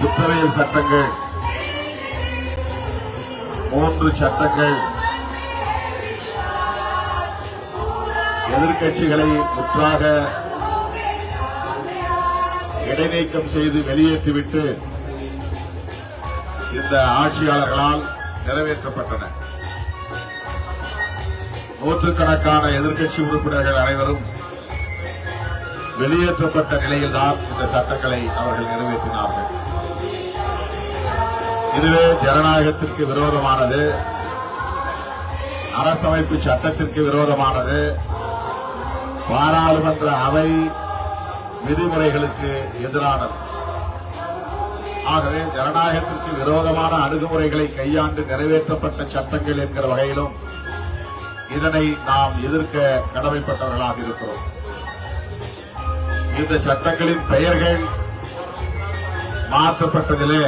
குற்றவியல் சட்டங்கள். மூன்று சட்டங்கள். எதிர்கட்சிகளை முற்றாக இடைநீக்கம் செய்து வெளியேற்றிவிட்டு இந்த ஆட்சியாளர்களால் நிறைவேற்றப்பட்டன. நூற்றுக்கணக்கான எதிர்கட்சி உறுப்பினர்கள் அனைவரும் வெளியேற்றப்பட்ட நிலையில்தான் இந்த சட்டங்களை அவர்கள் நிறைவேற்றினார்கள். இதுவே ஜனநாயகத்திற்கு விரோதமானது. அரசமைப்பு சட்டத்திற்கு விரோதமானது. பாராளுமன்ற அவை விதிமுறைகளுக்கு எதிரானது. ஆகவே ஜனநாயகத்திற்கு விரோதமான அணுகுமுறைகளை கையாண்டு நிறைவேற்றப்பட்ட சட்டங்கள் என்கிற வகையிலும் இதனை நாம் எதிர்க்க கடமைப்பட்டவர்களாக இருக்கிறோம். இந்த சட்டங்களின் பெயர்கள் மாற்றப்பட்டதிலே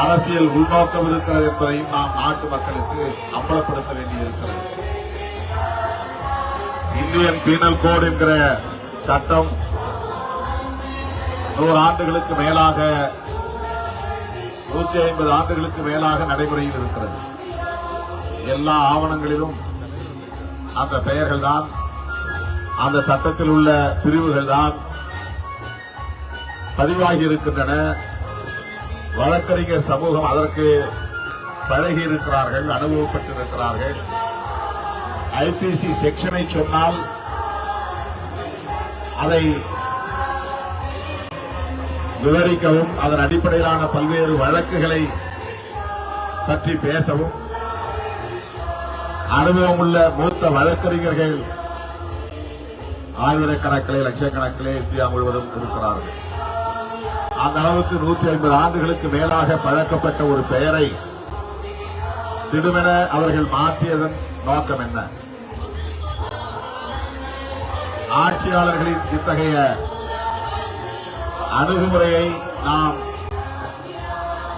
அரசியல் உள்நோக்கம் இருக்கிறது என்பதையும் நாம் நாட்டு மக்களுக்கு அம்பலப்படுத்த வேண்டியிருக்கிறது. இந்தியன் பீனல் கோடு என்கிற சட்டம் நூறு ஆண்டுகளுக்கு மேலாக நூற்றி ஐம்பது ஆண்டுகளுக்கு மேலாக நடைமுறையில் இருக்கிறது. எல்லா ஆவணங்களிலும் அந்த பெயர்கள் தான் அந்த சட்டத்தில் உள்ள பிரிவுகள் தான் பதிவாகி இருக்கின்றன. வழக்கறிஞர் சமூகம் அதற்கு பழகி இருக்கிறார்கள் அனுபவப்பட்டிருக்கிறார்கள் ஐசிசி செக்ஷனை சொன்னால் அதை விவரிக்கவும் அதன் அடிப்படையிலான பல்வேறு வழக்குகளை பற்றி பேசவும். அனுபவம் உள்ள மூத்த வழக்கறிஞர்கள் ஆயிரக்கணக்கிலே லட்சக்கணக்கிலே இந்தியா முழுவதும் இருக்கிறார்கள். அந்த அளவுக்கு நூற்றி ஐம்பது ஆண்டுகளுக்கு மேலாக பழக்கப்பட்ட ஒரு பெயரை திடுமென அவர்கள் மாற்றியதன் நோக்கம் என்ன? ஆட்சியாளர்களின் இத்தகைய அணுகுமுறையை நாம்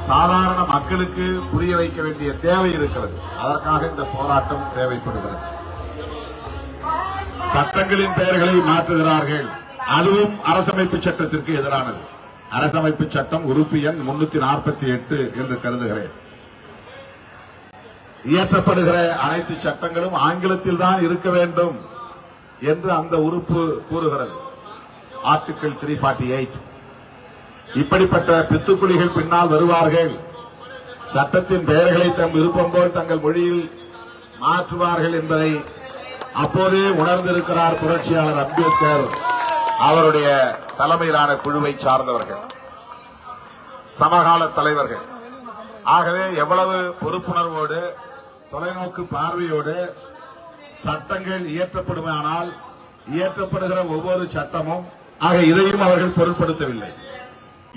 சாதாரண மக்களுக்கு புரிய வைக்க வேண்டிய தேவை இருக்கிறது. அதற்காக இந்த போராட்டம் தேவைப்படுகிறது. சட்டங்களின் பெயர்களை மாற்றுகிறார்கள். அதுவும் அரசமைப்பு சட்டத்திற்கு எதிரானது. அரசமைப்பு சட்டம் உறுப்பு எண் முன்னூத்தி நாற்பத்தி எட்டு என்று கருதுகிறேன். இயற்றப்படுகிற அனைத்து சட்டங்களும் ஆங்கிலத்தில் தான் இருக்க வேண்டும் என்று அந்த உறுப்பு கூறுகிறது. ஆர்டிகிள் த்ரீ பார்ட்டி எயிட் இப்படிப்பட்ட பித்துக்குழிகள் பின்னால் வருவார்கள். சட்டத்தின் பெயர்களை தம் விருப்பம் போல் தங்கள் மொழியில் மாற்றுவார்கள் என்பதை அப்போதே உணர்ந்திருக்கிறார் புரட்சியாளர் அம்பேத்கர். அவருடைய தலைமையிலான குழுவை சார்ந்தவர்கள் சமகால தலைவர்கள். ஆகவே எவ்வளவு பொறுப்புணர்வோடு தொலைநோக்கு பார்வையோடு சட்டங்கள் இயற்றப்படுமானால் இயற்றப்படுகிற ஒவ்வொரு சட்டமும் ஆக இதையும் அவர்கள் பொருட்படுத்தவில்லை.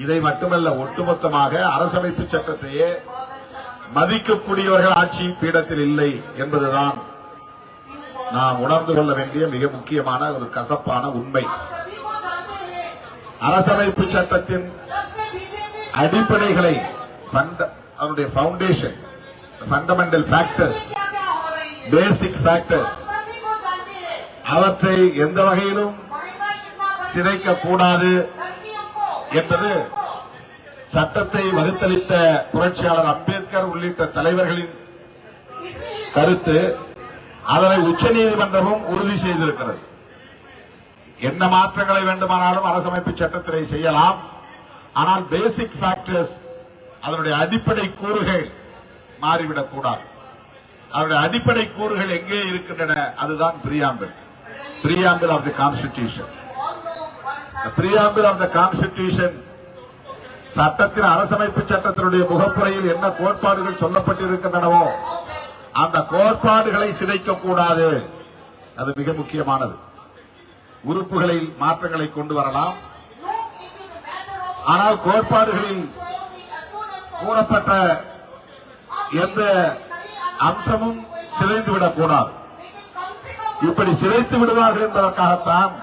இதை மட்டுமல்ல ஒட்டுமொத்தமாக அரசமைப்பு சட்டத்தையே மதிக்கக்கூடியவர்கள் ஆட்சி பீடத்தில் இல்லை என்பதுதான் நாம் உணர்ந்து கொள்ள வேண்டிய மிக முக்கியமான ஒரு கசப்பான உண்மை. அரசமைப்பு சட்டத்தின் அடிப்படைகளை அவருடைய foundation fundamental factors basic factors அவற்றை எந்த வகையிலும் சிதைக்க கூடாது என்பது சட்டத்தை வகுத்தளித்த புரட்சியாளர் அம்பேத்கர் உள்ளிட்ட தலைவர்களின் கருத்து. அதனை உச்சநீதிமன்றமும் உறுதி செய்திருக்கிறது. என்ன மாற்றங்களை வேண்டுமானாலும் அரசமைப்பு சட்டத்திலே செய்யலாம். ஆனால் பேசிக் ஃபேக்டர்ஸ் அதனுடைய அடிப்படை கூறுகள் மாறிவிடக் கூடாது. அதனுடைய அடிப்படை கூறுகள் எங்கே இருக்கின்றன அதுதான் preamble preamble of the constitution preamble of the constitution சட்டத்தின் அரசமைப்பு சட்டத்தினுடைய முகப்புறையில் என்ன கோட்பாடுகள் சொல்லப்பட்டிருக்கின்றனவோ அந்த கோட்பாடுகளை சிதைக்க கூடாது. அது மிக முக்கியமானது. உறுப்புகளில் மாற்றங்களை கொண்டு வரலாம். ஆனால் கோட்பாடுகளில் கூறப்பட்ட எந்த அம்சமும் சிதைந்து விடக்கூடாது இப்படி சிதைத்து விடுவார்கள் என்பதற்காகத்தான்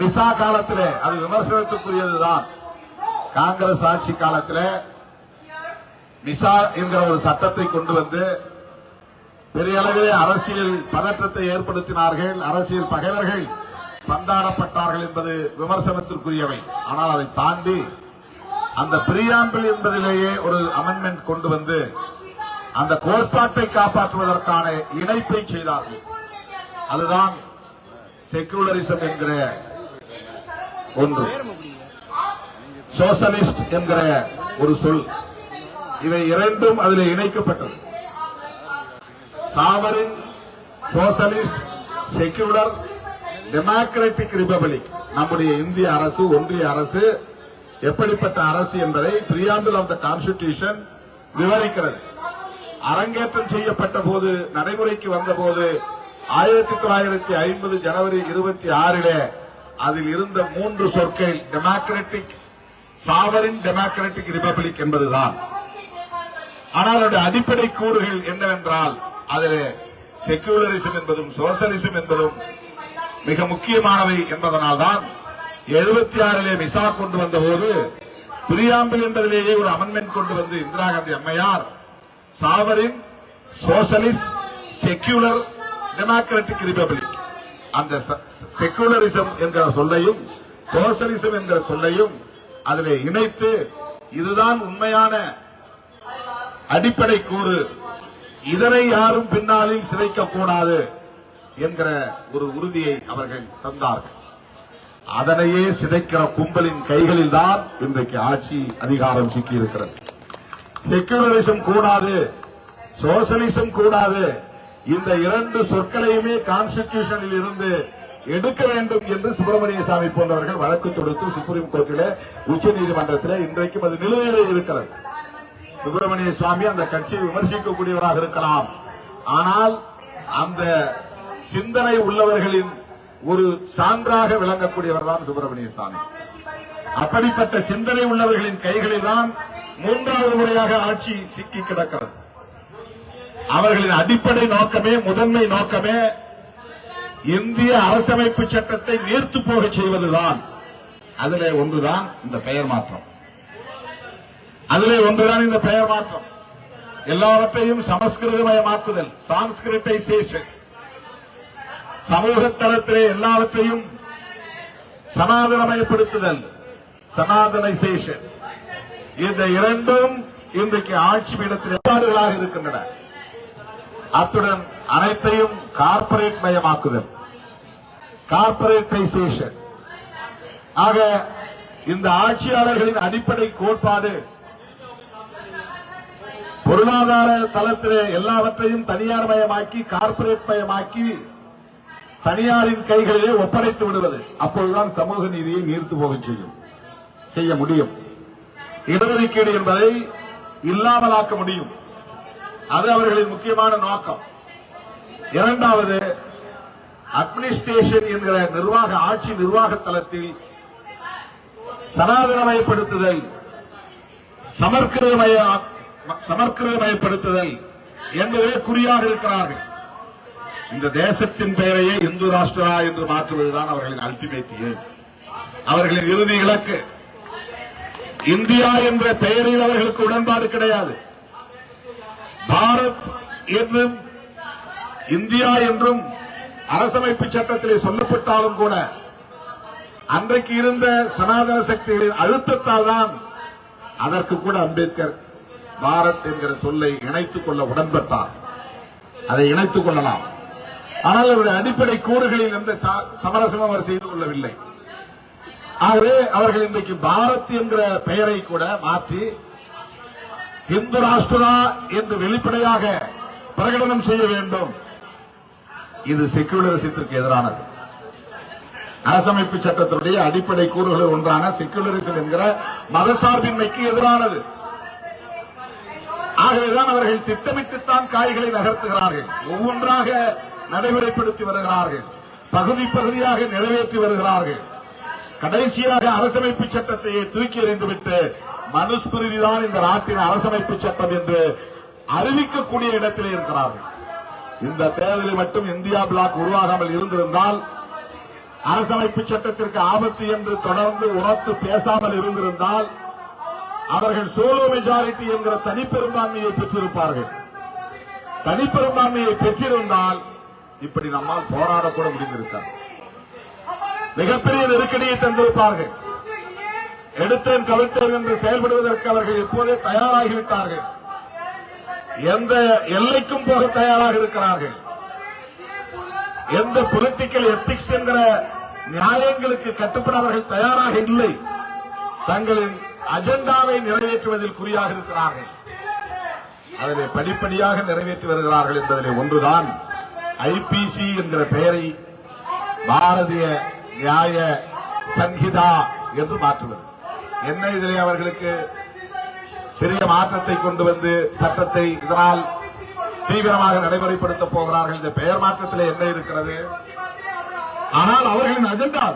மிசா காலத்திலே அது விமர்சனத்துக்குரியதுதான். காங்கிரஸ் ஆட்சி காலத்திலே மிசா என்கிற ஒரு சட்டத்தை கொண்டு வந்து பெரிய அளவிலே அரசியல் பதற்றத்தை ஏற்படுத்தினார்கள். அரசியல் பகைவர்கள் பந்தாடப்பட்டார்கள் என்பது விமர்சனத்திற்குரியவை. ஆனால் அதை தாண்டி அந்த பிரியாம்பிள் என்பதிலேயே ஒரு அமெண்ட்மெண்ட் கொண்டு வந்து அந்த கோட்பாட்டை காப்பாற்றுவதற்கான இணைப்பை செய்தார்கள். அதுதான் செக்குலரிசம் என்கிற ஒன்று. சோசலிஸ்ட் என்கிற ஒரு சொல். இவை இரண்டும் அதில் இணைக்கப்பட்டது. Sovereign socialist secular democratic republic நம்முடைய இந்திய அரசு ஒன்றிய அரசு எப்படிப்பட்ட அரசு என்பதை பிரியாம்பிள் ஆஃப் த கான்ஸ்டிடியூஷன் விவரிக்கிறது. அரங்கேற்றம் செய்யப்பட்ட போது நடைமுறைக்கு வந்தபோது ஆயிரத்தி தொள்ளாயிரத்தி ஐம்பது ஜனவரி இருபத்தி ஆறிலே அதில் இருந்த மூன்று சொற்கள் டெமோக்ராட்டிக் சாவரின் டெமோக்ராட்டிக் ரிபப்ளிக் என்பதுதான். ஆனால் அதனுடைய அடிப்படை கூறுகள் என்னவென்றால் அதில் செக்குலரிசம் என்பதும் சோசலிசம் என்பதும் மிக முக்கியமானவை என்பதனால்தான் எழுபத்தி ஆறிலே மிசா கொண்டு வந்த போது பிரியாம்பில் என்பதிலேயே ஒரு அமெண்ட்மெண்ட் கொண்டு வந்து இந்திரா காந்தி அம்மையார் sovereign socialist secular democratic republic அந்த செக்குலரிசம் என்கிற சொல்லையும் சோசலிசம் என்கிற சொல்லையும் அதில் இணைத்து இதுதான் உண்மையான அடிப்படை கூறு. இதனை யாரும் பின்னாளில் சிதைக்க கூடாது. என்கிற ஒரு உறுதியை அவர்கள் தந்தார்கள். அதனையே சிதைக்கிற கும்பலின் கைகளில் தான் இன்றைக்கு ஆட்சி அதிகாரம் சிக்கியிருக்கிறது. செக்குலரிசம் கூடாது சோசலிசம் கூடாது இந்த இரண்டு சொற்களையுமே கான்ஸ்டிடியூஷனில் இருந்து எடுக்க வேண்டும் என்று சுப்பிரமணிய சாமி போன்றவர்கள் வழக்கு தொடுத்து சுப்ரீம் கோர்ட்டில உச்ச நீதிமன்றத்தில் இன்றைக்கும் அது நிலுவையிலே இருக்கிறது. சுப்பிரமணிய சுவாமி அந்த கட்சியை விமர்சிக்கக்கூடியவராக இருக்கலாம். ஆனால் அந்த சிந்தனை உள்ளவர்களின் ஒரு சான்றாக விளங்கக்கூடியவர் தான் சுப்பிரமணிய சாமி அப்படிப்பட்ட சிந்தனை உள்ளவர்களின் கைகளில் தான் மூன்றாவது முறையாக ஆட்சி சிக்கி கிடக்கிறது. அவர்களின் அடிப்படை நோக்கமே முதன்மை நோக்கமே இந்திய அரசமைப்பு சட்டத்தை நீர்த்து போக செய்வதுதான். அதிலே ஒன்றுதான் இந்த பெயர் மாற்றம். அதிலே ஒன்றுதான் இந்த பெயர் மாற்றம். எல்லாவற்றையும் சமஸ்கிருதமயமாக்குதல் சான்ஸ்கிரிட்டைசேஷன். சமூக தளத்திலே எல்லாவற்றையும் சனாதனமயப்படுத்துதல் சனாதனைசேஷன் இந்த இரண்டும் இன்றைக்கு ஆட்சி பீடத்தில் ஏற்பாடுகளாக இருக்கின்றன. அத்துடன் அனைத்தையும் கார்ப்பரேட் மயமாக்குதல் கார்பரேட்டைசேஷன் ஆக இந்த ஆட்சியாளர்களின் அடிப்படை கோட்பாடு பொருளாதார தளத்திலே எல்லாவற்றையும் தனியார் மயமாக்கி கார்ப்பரேட் மயமாக்கி தனியாரின் கைகளிலே ஒப்படைத்து விடுவது அப்போதுதான் சமூக நீதியை நீர்த்து போக செய்யும். செய்ய முடியும். இடஒதுக்கீடு என்பதை இல்லாமலாக்க முடியும். அது அவர்களின் முக்கியமான நோக்கம். இரண்டாவது அட்மினிஸ்ட்ரேஷன் என்கிற நிர்வாக ஆட்சி நிர்வாக தளத்தில் சனாதனமயப்படுத்துதல் சமர்க்கிருதமய சமர்க்கிருதமயப்படுத்துதல் என்பதே குறியாக இருக்கிறார்கள். இந்த தேசத்தின் பெயரையே இந்து ராஷ்டிரா என்று மாற்றுவதுதான் அவர்களின் அல்டிமேட் அவர்களின் இறுதி இலக்கு. இந்தியா என்ற பெயரில் அவர்களுக்கு உடன்பாடு கிடையாது. பாரத் என்றும் இந்தியா என்றும் அரசமைப்பு சட்டத்திலே சொல்லப்பட்டாலும் கூட அன்றைக்கு இருந்த சனாதன சக்திகளின் அழுத்தத்தால் தான் அதற்கு கூட அம்பேத்கர் பாரத் என்கிற சொல்லை இணைத்துக் கொள்ள உடன்பட்டார். அதை இணைத்துக் கொள்ளலாம். ஆனால் அவருடைய அடிப்படை கூறுகளில் எந்த ச- சமரசமும் அவர் செய்து கொள்ளவில்லை. ஆகவே அவர்கள் இன்றைக்கு பாரத் என்ற பெயரை கூட மாற்றி இந்து ராஷ்டிரா என்று வெளிப்படையாக பிரகடனம் செய்ய வேண்டும். இது செக்குலரிசத்திற்கு எதிரானது. அரசமைப்பு சட்டத்தினுடைய அடிப்படை கூறுகளில் ஒன்றான செக்குலரிசம் என்கிற மதசார்பின்மைக்கு எதிரானது. ஆகவேதான் அவர்கள் திட்டமிட்டுத்தான் காய்களை நகர்த்துகிறார்கள். ஒவ்வொன்றாக நடைமுறைப்படுத்தி வருகிறார்கள். பகுதி பகுதியாக நிறைவேற்றி வருகிறார்கள். கடைசியாக அரசமைப்பு சட்டத்தையே தூக்கி எறிந்துவிட்டு மனுஸ்மிருதிதான் இந்த நாட்டின் அரசமைப்பு சட்டம் என்று அறிவிக்கக்கூடிய இடத்திலே இருக்கிறார்கள். இந்த தேர்தலில் மட்டும் இந்தியா பிளாக் உருவாகாமல் இருந்திருந்தால் அரசமைப்பு சட்டத்திற்கு ஆபத்து என்று தொடர்ந்து உரத்து பேசாமல் இருந்திருந்தால் அவர்கள் சோலோ மெஜாரிட்டி என்கிற தனிப்பெரும்பான்மையை பெற்றிருப்பார்கள். தனிப்பெரும்பான்மையை பெற்றிருந்தால் இப்படி நம்மால் போராடக்கூட முடிந்திருக்கார் மிகப்பெரிய நெருக்கடியை தந்திருப்பார்கள். எடுத்தேன் கவிழ்த்தேன் என்று செயல்படுவதற்கு அவர்கள் எப்போதே தயாராகிவிட்டார்கள். எந்த எல்லைக்கும் போக தயாராக இருக்கிறார்கள். எந்த பொலிட்டிக்கல் எத்திக்ஸ் என்கிற நியாயங்களுக்கு கட்டுப்பட அவர்கள் தயாராக இல்லை. தங்களின் அஜெண்டாவை நிறைவேற்றுவதில் குறியாக இருக்கிறார்கள். அதனை படிப்படியாக நிறைவேற்றி வருகிறார்கள் என்பதிலே ஒன்றுதான் ஐபிசி என்கிற பெயரை பாரதிய நியாய சங்கிதா என்று மாற்றுவது. என்ன இதிலே அவர்களுக்கு சிறிய மாற்றத்தை கொண்டு வந்து சட்டத்தை இதனால் தீவிரமாக நடைமுறைப்படுத்த போகிறார்கள். இந்த பெயர் மாற்றத்திலே என்ன இருக்கிறது? ஆனால் அவர்களின் அஜெண்டா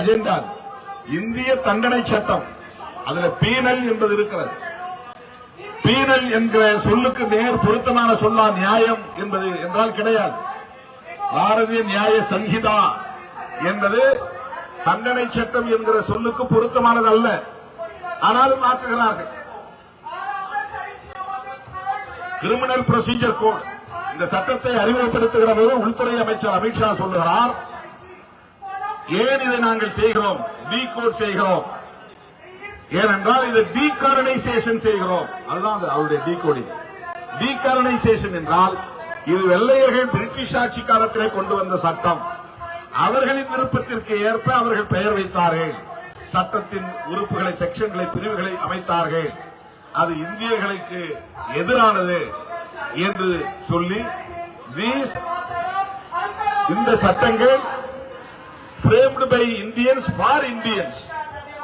அஜெண்டா இந்திய தண்டனை சட்டம். அதுல பீனல் என்பது இருக்கிறது. பீனல் என்கிற சொல்லுக்கு நேர் பொருத்தமான சொல்லா நியாயம் என்பது என்றால் கிடையாது. பாரதிய நியாய சங்கிதா என்பது தண்டனை சட்டம் என்கிற சொல்லுக்கு பொருத்தமானது அல்ல. ஆனாலும் மாற்றுகிறார்கள். கிரிமினல் ப்ரொசீஜர் கோட் இந்த சட்டத்தை அறிமுகப்படுத்துகிற போது உள்துறை அமைச்சர் அமித்ஷா சொல்லுகிறார் ஏன் இதை நாங்கள் செய்கிறோம்? வீ கோட் செய்கிறோம். ஏனென்றால் இது டீகாரனைசேஷன் செய்கிறோம். அதுதான் அவருடைய டீகோடிங் டீகாரனைசேஷன் என்றால் இது வெள்ளையர்கள் பிரிட்டிஷ் ஆட்சி காலத்திலே கொண்டு வந்த சட்டம். அவர்களின் விருப்பத்திற்கு ஏற்ப அவர்கள் பெயர் வைத்தார்கள். சட்டத்தின் உறுப்புகளை செக்ஷன்களை பிரிவுகளை அமைத்தார்கள். அது இந்தியர்களுக்கு எதிரானது என்று சொல்லி இந்த சட்டங்கள் framed by Indians for Indians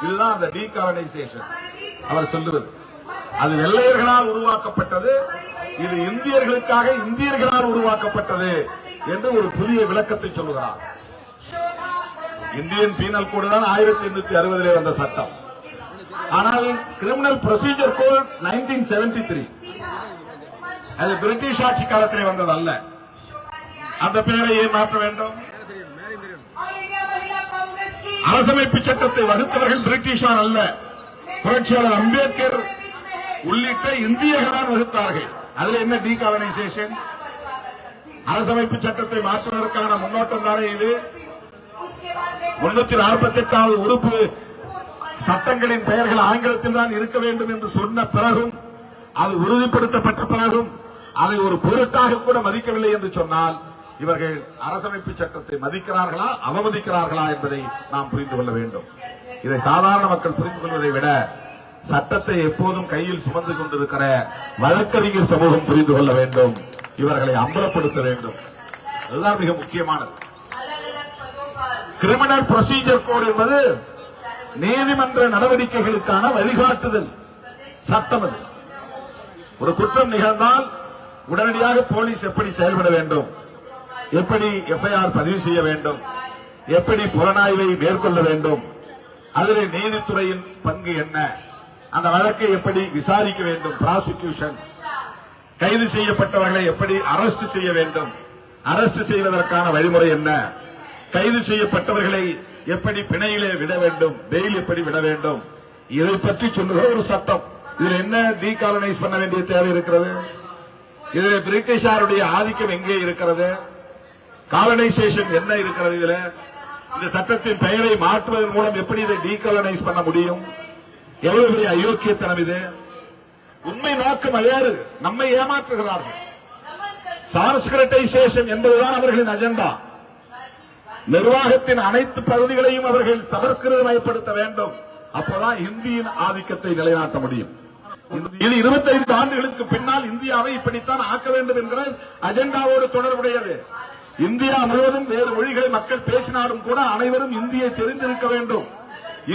இதுதான் அந்த டீகாலனைசேஷன் அவர் சொல்லுவது. அது வெள்ளையர்களால் உருவாக்கப்பட்டது. இது இந்தியர்களுக்காக இந்தியர்களால் உருவாக்கப்பட்டது என்று ஒரு புதிய விளக்கத்தை சொல்லுகிறார். இந்தியன் பீனல் கோடு தான் ஆயிரத்தி எண்ணூத்தி அறுபதிலே வந்த சட்டம். ஆனால் criminal procedure code nineteen seventy three அது பிரிட்டிஷ் ஆட்சி காலத்திலே வந்தது அல்ல அந்த பேரை ஏன் மாற்ற வேண்டும்? அரசமைப்பு சட்டத்தை வகுத்தவர்கள் பிரிட்டிஷார் அல்ல. புரட்சியாளர் அம்பேத்கர் உள்ளிட்ட இந்தியர்களால் வகுத்தார்கள். அதுல என்ன டீகாலனைசேஷன் அரசமைப்பு சட்டத்தை மாற்றுவதற்கான முன்னோட்டம் தானே இது? முன்னூத்தி நாற்பத்தி எட்டாவது உறுப்பு சட்டங்களின் பெயர்கள் ஆங்கிலத்தில் தான் இருக்க வேண்டும் என்று சொன்ன பிறகும் அது உறுதிப்படுத்தப்பட்ட பிறகும் அதை ஒரு பொருட்டாக கூட மதிக்கவில்லை என்று சொன்னால் இவர்கள் அரசமைப்பு சட்டத்தை மதிக்கிறார்களா அவமதிக்கிறார்களா என்பதை நாம் புரிந்து கொள்ள வேண்டும். இதை சாதாரண மக்கள் புரிந்து கொள்வதை விட சட்டத்தை எப்போதும் கையில் சுமந்து கொண்டிருக்கிற வழக்கறிஞர் சமூகம் புரிந்து கொள்ள வேண்டும். இவர்களை அம்பலப்படுத்த வேண்டும். அதுதான் மிக முக்கியமானது. கிரிமினல் ப்ரொசீஜர் கோட் என்பது நீதிமன்ற நடவடிக்கைகளுக்கான வழிகாட்டுதல். சட்டம் அது. ஒரு குற்றம் நிகழ்ந்தால் உடனடியாக போலீஸ் எப்படி செயல்பட வேண்டும்? எப்படி எஃப்ஐஆர் பதிவு செய்ய வேண்டும்? எப்படி புலனாய்வை மேற்கொள்ள வேண்டும்? அதில் நீதித்துறையின் பங்கு என்ன? அந்த வழக்கை எப்படி விசாரிக்க வேண்டும்? பிராசிக்யூஷன் கைது செய்யப்பட்டவர்களை எப்படி அரஸ்ட் செய்ய வேண்டும்? அரஸ்ட் செய்வதற்கான வழிமுறை என்ன? கைது செய்யப்பட்டவர்களை எப்படி பிணையிலே விட வேண்டும்? பெயில் எப்படி விட வேண்டும்? இதை பற்றி சொல்லுகிற ஒரு சட்டம். இதில் என்ன டீகாலனைஸ் பண்ண வேண்டிய தேவை இருக்கிறது? இதில் பிரிட்டிஷாருடைய ஆதிக்கம் எங்கே இருக்கிறது? காலனைசேஷன் என்ன இருக்கிறது இதுல? இந்த சட்டத்தின் பெயரை மாற்றுவதன் மூலம் எப்படி இதை டீகாலனைஸ் பண்ண முடியும்? எவ்வளவு பெரிய அயோக்கியத்தனம் இது? உண்மை நோக்கம் வேறு நம்மை ஏமாற்றுகிறார்கள். சான்ஸ்கிரிட்டைசேஷன் என்பதுதான் அவர்களின் அஜெண்டா நிர்வாகத்தின் அனைத்து பகுதிகளையும் அவர்கள் சமஸ்கிருதமயப்படுத்த வேண்டும். அப்பதான் இந்தியின் ஆதிக்கத்தை நிலைநாட்ட முடியும். இது 25 ஆண்டுகளுக்கு பின்னால் இந்தியாவை இப்படித்தான் ஆக்க வேண்டும் என்கிற அஜெண்டாவோடு தொடர்புடையது. இந்தியா முழுவதும் வேறு மொழிகளை மக்கள் பேசினாலும் கூட அனைவரும் இந்தியை தெரிந்திருக்க வேண்டும்.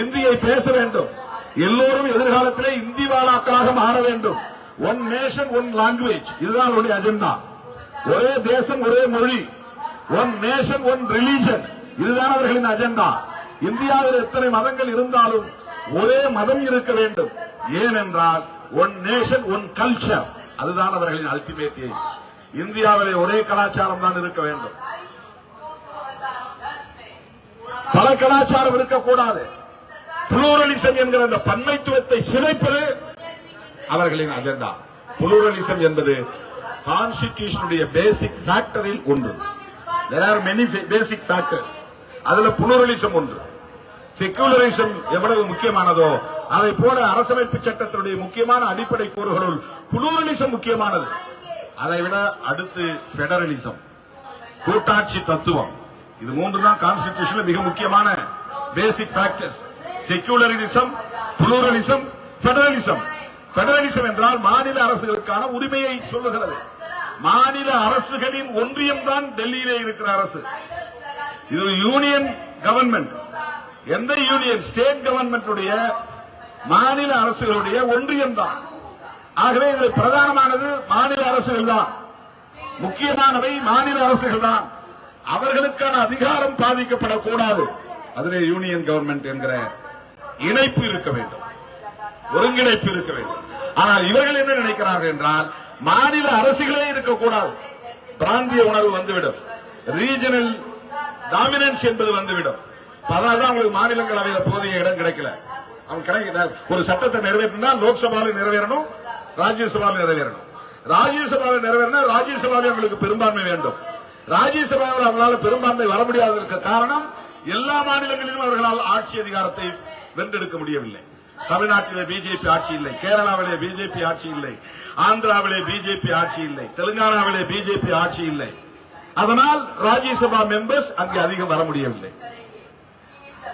இந்தியை பேச வேண்டும். எல்லோரும் எதிர்காலத்திலே இந்தி வாழாக்களாக மாற வேண்டும். ஒன் நேஷன் ஒன் லாங்குவேஜ் இதுதான் அவருடைய அஜெண்டா ஒரே தேசம் ஒரே மொழி. ஒன் நேஷன் ஒன் ரிலீஜன் இதுதான் அவர்களின் அஜெண்டா இந்தியாவில் எத்தனை மதங்கள் இருந்தாலும் ஒரே மதம் இருக்க வேண்டும். ஏனென்றால் ஒன் நேஷன் ஒன் கல்ச்சர் அதுதான் அவர்களின் அல்டிமேட் எய்ம் இந்தியாவிலே ஒரே கலாச்சாரம் தான் இருக்க வேண்டும். பல கலாச்சாரம் இருக்கக்கூடாது. புளூரலிசம் என்கிற அந்த பன்மைத்துவத்தை சிதைப்பது அவர்களின் அஜெண்டா. புளூரலிசம் என்பது கான்ஸ்டிடியூஷனுடைய பேசிக் ஃபேக்டரில் ஒன்று. There பேசிக் ஃபேக்டர்ஸ் அதுல புளூரலிசம் ஒன்று. செக்குலரிசம் எவ்வளவு முக்கியமானதோ அதை போல அரசமைப்பு சட்டத்தினுடைய முக்கியமான அடிப்படை கூறுகளுள் புளூரலிசம் முக்கியமானது. அதை விட அடுத்து பெடரலிசம் கூட்டாட்சி தத்துவம். இது மூன்று தான் கான்ஸ்டிடியூஷன்ல மிக முக்கியமான basic factors secularism pluralism federalism federalism என்றால் மாநில அரசுகளுக்கான உரிமையை சொல்லுகிறது. மாநில அரசுகளின் ஒன்றியம் தான் டெல்லியிலே இருக்கிற அரசு. இது யூனியன் கவர்மெண்ட் எந்த யூனியன் ஸ்டேட் கவர்மெண்ட் மாநில அரசுகளுடைய ஒன்றியம் தான். ஆகவே இதில் பிரதானமானது மாநில அரசுகள் தான் முக்கியமானவை மாநில அரசுகள் தான் அவர்களுக்கான அதிகாரம் பாதிக்கப்படக்கூடாது. அதிலே யூனியன் கவர்மெண்ட் என்கிற இணைப்பு இருக்க வேண்டும். ஒருங்கிணைப்பு இருக்க வேண்டும். ஆனால் இவர்கள் என்ன நினைக்கிறார்கள் என்றால் மாநில அரசுகளே இருக்கக்கூடாது. பிராந்திய உணர்வு வந்துவிடும். ரீஜனல் டாமினன்ஸ் என்பது வந்துவிடும். அதனால்தான் அவங்களுக்கு மாநிலங்களவையில் போதிய இடம் கிடைக்கல. அவங்க ஒரு சட்டத்தை நிறைவேற்றினா லோக்சபாவில் நிறைவேறணும் ராஜ்யசபாவில் நிறைவேறணும். ராஜ்யசபாவில் நிறைவேறினா ராஜ்யசபாவில் அவங்களுக்கு பெரும்பான்மை வேண்டும். ராஜ்யசபாவில் அவர்களால் பெரும்பான்மை வர முடியாததற்கு காரணம் எல்லா மாநிலங்களிலும் அவர்களால் ஆட்சி அதிகாரத்தை வென்றெடுக்க முடியவில்லை. தமிழ்நாட்டிலே பிஜேபி ஆட்சி இல்லை கேரளாவிலே பிஜேபி ஆட்சி இல்லை ஆந்திராவிலே பிஜேபி ஆட்சி இல்லை தெலுங்கானாவிலே பிஜேபி ஆட்சி இல்லை. அதனால் ராஜ்யசபா மெம்பர்ஸ் அங்கே அதிகம் வர முடியவில்லை.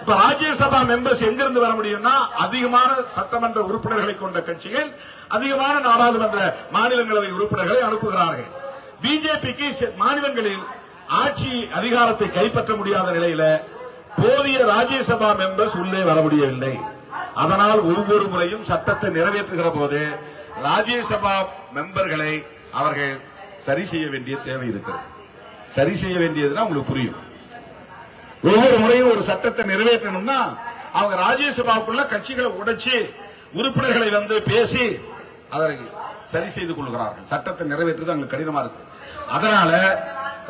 இப்ப ராஜ்யசபா மெம்பர்ஸ் எங்கிருந்து வர முடியும்னா அதிகமான சட்டமன்ற உறுப்பினர்களை கொண்ட கட்சிகள் அதிகமான நாடாளுமன்ற மாநிலங்களவை உறுப்பினர்களை அனுப்புகிறார்கள். பிஜேபிக்கு மாநிலங்களில் ஆட்சி அதிகாரத்தை கைப்பற்ற முடியாத நிலையில போதிய ராஜ்யசபா மெம்பர்ஸ் உள்ளே வர முடியவில்லை. அதனால் ஒவ்வொரு முறையும் சட்டத்தை நிறைவேற்றுகிற போது ராஜ்யசபா மெம்பர்களை அவர்கள் சரி செய்ய வேண்டிய தேவை இருக்கிறது. சரி செய்ய வேண்டியதுன்னா உங்களுக்கு புரியும். ஒவ்வொரு முறையும் ஒரு சட்டத்தை நிறைவேற்றணும்னா அவங்க ராஜ்யசபாவுக்குள்ள கட்சிகளை உடைச்சு உறுப்பினர்களை வந்து பேசி அதை சரி செய்து கொள்கிறார்கள். சட்டத்தை நிறைவேற்றுவது அங்க கடினமா இருக்கு. அதனால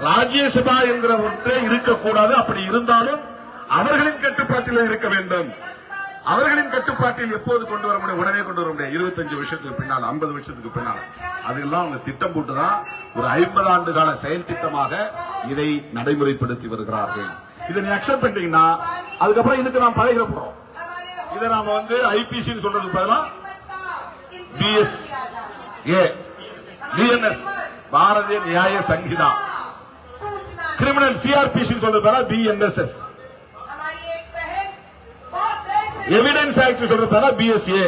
ராஜ்யசபா என்கிற ஒன்றே இருக்கக்கூடாது. அப்படி இருந்தாலும் அவர்களின் கட்டுப்பாட்டில் இருக்க வேண்டும். அவர்களின் கட்டுப்பாட்டில் எப்போது கொண்டு வர முடியும்? உடனே கொண்டு வர முடியாது. இருபத்தஞ்சு வருஷத்துக்கு பின்னால் ஐம்பது வருஷத்துக்கு பின்னால். அதெல்லாம் அவங்க திட்டம் போட்டுதான் ஒரு ஐம்பது ஆண்டு கால செயல் திட்டமாக இதை நடைமுறைப்படுத்தி வருகிறார்கள். இதை நீ அக்செப்ட் பண்ணிட்டீங்கன்னா அதுக்கப்புறம் இதுக்கு நாம் பழகிற போறோம்? இதை நாம வந்து ஐபிசி சொல்றதுக்கு பதிலா பிஎஸ் ஏ பிஎன்எஸ் பாரதிய நியாய சங்கிதா. கிரிமினல் சிஆர்பிசி சொல்றது பேரா பிஎன்எஸ்எஸ் எவிடன்ஸ் ஆக்ட் சொல்றது பேரா பிஎஸ்ஏ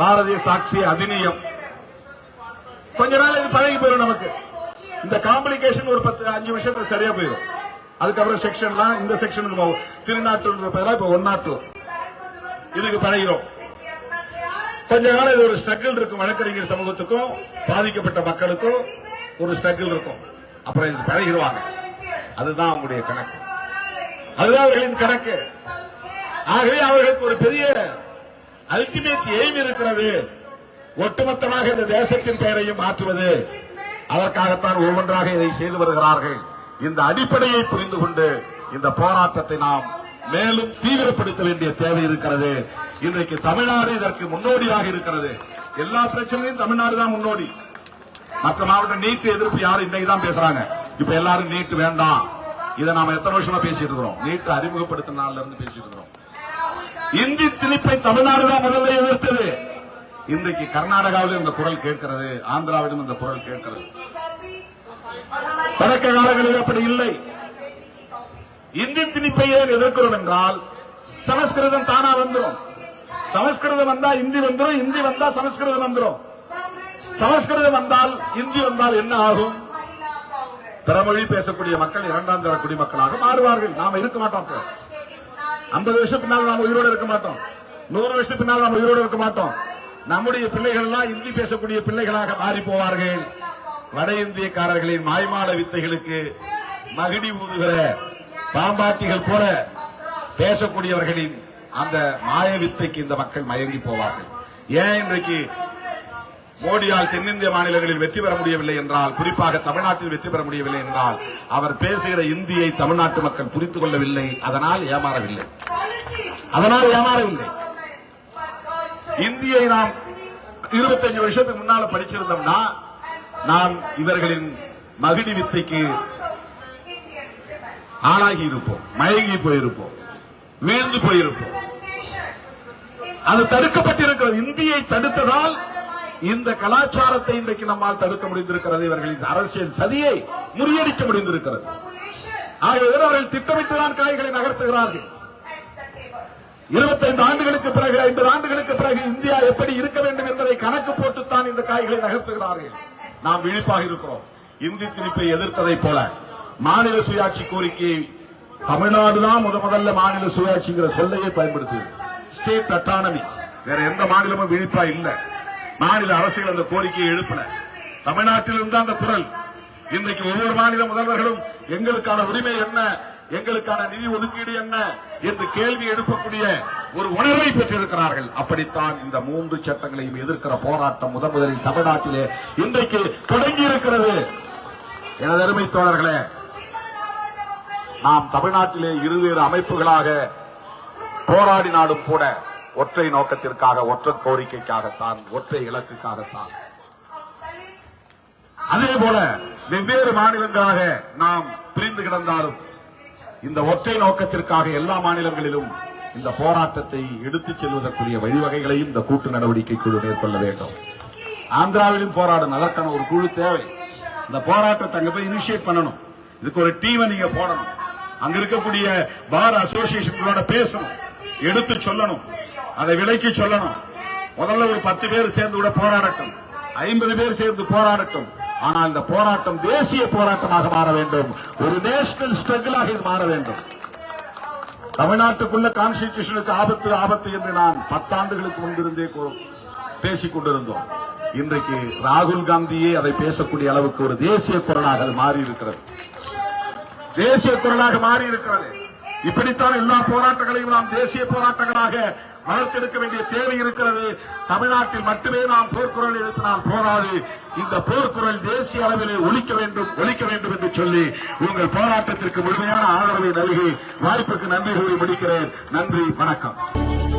பாரதிய சாட்சி அதிநியம். கொஞ்ச நாள் இது பழகி போயிடும் நமக்கு. இந்த காம்ப்ளிகேஷன் ஒரு பத்து அஞ்சு வருஷத்துல சரியா போயிடும் அதுக்கப்புறம் செக்ஷன்லாம் இந்த செக்ஷன் திருநாட்டுன்ற பேரா இப்ப ஒன்னாட்டு இதுக்கு பழகிறோம். கொஞ்ச காலம் இது ஒரு ஸ்ட்ரகிள் இருக்கும் வழக்கறிஞர் சமூகத்துக்கும் பாதிக்கப்பட்ட மக்களுக்கும் ஒரு ஸ்ட்ரகிள் இருக்கும். அப்புறம் இது பழகிடுவாங்க. அதுதான் அவங்களுடைய கணக்கு. அதுதான் அவர்களின் கணக்கு. ஆகவே அவர்களுக்கு ஒரு பெரிய அல்டிமேட் எய்ம் இருக்கிறது. ஒட்டுமொத்தமாக இந்த தேசத்தின் பெயரையும் மாற்றுவது. அதற்காகத்தான் ஒவ்வொன்றாக இதை செய்து வருகிறார்கள். இந்த அடிப்படையை புரிந்து கொண்டு இந்த போராட்டத்தை நாம் மேலும் தீவிரப்படுத்த வேண்டிய தேவை இருக்கிறது. இன்றைக்கு தமிழ்நாடு இதற்கு முன்னோடியாக இருக்கிறது. எல்லா பிரச்சனையும் தமிழ்நாடு தான் முன்னோடி. மற்ற மாவட்ட நீட்டு எதிர்ப்பு யாரும் இன்னைக்கு தான் பேசுறாங்க. இப்ப எல்லாரும் நீட்டு வேண்டாம். இதை நாம எத்தனை வருஷமா பேசிட்டு இருக்கிறோம்? நீட் அறிமுகப்படுத்தின நாள்ல இருந்து பேசிட்டு இருக்கிறோம். இந்தி திணிப்பை தமிழ்நாடு தான் முதல்ல எதிர்த்தது. இன்றைக்கு கர்நாடகாவிலும் இந்த குரல் கேட்கிறது. ஆந்திராவிலும் இந்த குரல் கேட்கிறது. தொடக்க காலங்களில் அப்படி இல்லை. இந்தி திணிப்பையே ஏன் எதிர்க்கிறோம் என்றால் சமஸ்கிருதம் தானா வந்துடும் சமஸ்கிருதம் வந்தா இந்தி வந்துடும் இந்தி வந்தா சமஸ்கிருதம் வந்துடும் சமஸ்கிருதம் வந்தால் இந்தி வந்தால் என்ன ஆகும்? பிறமொழி பேசக்கூடிய மக்கள் இரண்டாம் தர குடிமக்களாக மாறுவார்கள். நாம இருக்க மாட்டோம் ஐம்பது வருஷம் பின்னால் நாம் உயிரோடு இருக்க மாட்டோம். நூறு வருஷம் பின்னால் நாம் உயிரோடு இருக்க மாட்டோம். நம்முடைய பிள்ளைகள் எல்லாம் இந்தி பேசக்கூடிய பிள்ளைகளாக மாறி போவார்கள். வட இந்தியக்காரர்களின் மாய்மால வித்தைகளுக்கு மகிடி ஊதுகிற பாம்பாட்டிகள் போல பேசக்கூடியவர்களின் அந்த மாய வித்தைக்கு இந்த மக்கள் மயங்கி போவார்கள். ஏன் இன்றைக்கு மோடியால் தென்னிந்திய மாநிலங்களில் வெற்றி பெற முடியவில்லை என்றால் குறிப்பாக தமிழ்நாட்டில் வெற்றி பெற முடியவில்லை என்றால் அவர் பேசுகிற இந்தியை தமிழ்நாட்டு மக்கள் புரித்துக் கொள்ளவில்லை அதனால் ஏமாறவில்லை. அதனால் ஏமாறவில்லை. இந்தியை நாம் இருபத்தஞ்சு வருஷத்துக்கு முன்னால படிச்சிருந்தோம்னா நாம் இவர்களின் மகிடி வித்தைக்கு ஆளாகி இருப்போம் மயங்கி போயிருப்போம் வீழ்ந்து போயிருப்போம். அது தடுக்கப்பட்டிருக்கிறது. இந்தியை தடுத்ததால் இந்த கலாச்சாரத்தை இன்றைக்கு நம்மால் தடுக்க முடிந்திருக்கிறது. இவர்களின் அரசியல் சதியை முறியடிக்க முடிந்திருக்கிறது. ஆகியவர் அவர்கள் திட்டமிட்டுதான் காய்களை நகர்த்துகிறார்கள். இருபத்தைந்து ஆண்டுகளுக்கு பிறகு ஐம்பது ஆண்டுகளுக்கு பிறகு இந்தியா எப்படி இருக்க வேண்டும் என்பதை கணக்கு போட்டுத்தான் இந்த காய்களை நகர்த்துகிறார்கள். நாம் விழிப்பாக இருக்கிறோம். இந்தி திணிப்பை எதிர்த்ததைப் போல மாநில சுயாட்சி கோரிக்கையை தமிழ்நாடுதான் முத முதல்ல மாநில சுயாட்சிங்கிற சொல்லையே பயன்படுத்துது. ஸ்டேட் அட்டானமி வேற எந்த மாநிலமும் விழிப்பா இல்ல. மாநில அரசுகள் அந்த கோரிக்கையை எழுப்பின. தமிழ்நாட்டில் இருந்தா அந்த குரல். இன்றைக்கு ஒவ்வொரு மாநில முதல்வர்களும் எங்களுக்கான உரிமை என்ன? எங்களுக்கான நிதி ஒதுக்கீடு என்ன என்று கேள்வி எழுப்பக்கூடிய ஒரு உணர்வை பெற்றிருக்கிறார்கள். அப்படித்தான் இந்த மூன்று சட்டங்களையும் எதிர்க்கிற போராட்டம் முதன் முதலில் தமிழ்நாட்டிலே இன்றைக்கு தொடங்கி இருக்கிறது. எனது அருமை தோழர்களே நாம் தமிழ்நாட்டிலே இருவேறு அமைப்புகளாக போராடினாலும் கூட ஒற்றை நோக்கத்திற்காக ஒற்றை கோரிக்கைக்காகத்தான் ஒற்றை இலக்குக்காகத்தான். அதே போல வெவ்வேறு மாநிலங்களாக நாம் பிரிந்து கிடந்தாலும் இந்த ஒற்றை நோக்கத்திற்காக எல்லா மாநிலங்களிலும் இந்த போராட்டத்தை எடுத்துச் செல்வதற்குரிய வழிவகைகளையும் இந்த கூட்டு நடவடிக்கை குழு மேற்கொள்ள வேண்டும். ஆந்திராவிலும் போராடும் அதற்கான ஒரு குழு தேவை. இந்த போராட்டத்தை அங்க போய் இனிஷியேட் பண்ணணும். இதுக்கு ஒரு டீமை நீங்க போடணும். அங்க இருக்கக்கூடிய பார் அசோசியேஷன்களோட பேசணும். எடுத்து சொல்லணும். அதை விலைக்கு சொல்லணும். முதல்ல ஒரு பத்து பேர் சேர்ந்து கூட போராடட்டும். ஐம்பது பேர் சேர்ந்து போராடட்டும். ஆனால் இந்த போராட்டம் தேசிய போராட்டமாக மாற வேண்டும். ஒரு நேஷனல் ஸ்ட்ரகிளாக இது மாற வேண்டும். தமிழ்நாட்டுக்குள்ள கான்ஸ்டிடியூஷனுக்கு ஆபத்து ஆபத்து என்று நான் பத்தாண்டுகளுக்கு முன்பிருந்தே பேசிக் கொண்டிருந்தோம். இன்றைக்கு ராகுல் காந்தியே அதை பேசக்கூடிய அளவுக்கு ஒரு தேசிய குரலாக அது மாறி இருக்கிறது தேசிய குரலாக மாறி இருக்கிறது இப்படித்தான் எல்லா போராட்டங்களையும் நாம் தேசிய போராட்டங்களாக வளர்த்தெடுக்க வேண்டிய தேவை இருக்கிறது. தமிழ்நாட்டில் மட்டுமே நாம் போர்க்குரல் எழுத்தினால் போராது இந்த போர்க்குரல் தேசிய அளவிலே ஒழிக்க வேண்டும் ஒழிக்க வேண்டும் என்று சொல்லி உங்கள் போராட்டத்திற்கு முழுமையான ஆதரவை நல்கி வாய்ப்புக்கு நன்றி கூறி முடிக்கிறேன். நன்றி வணக்கம்.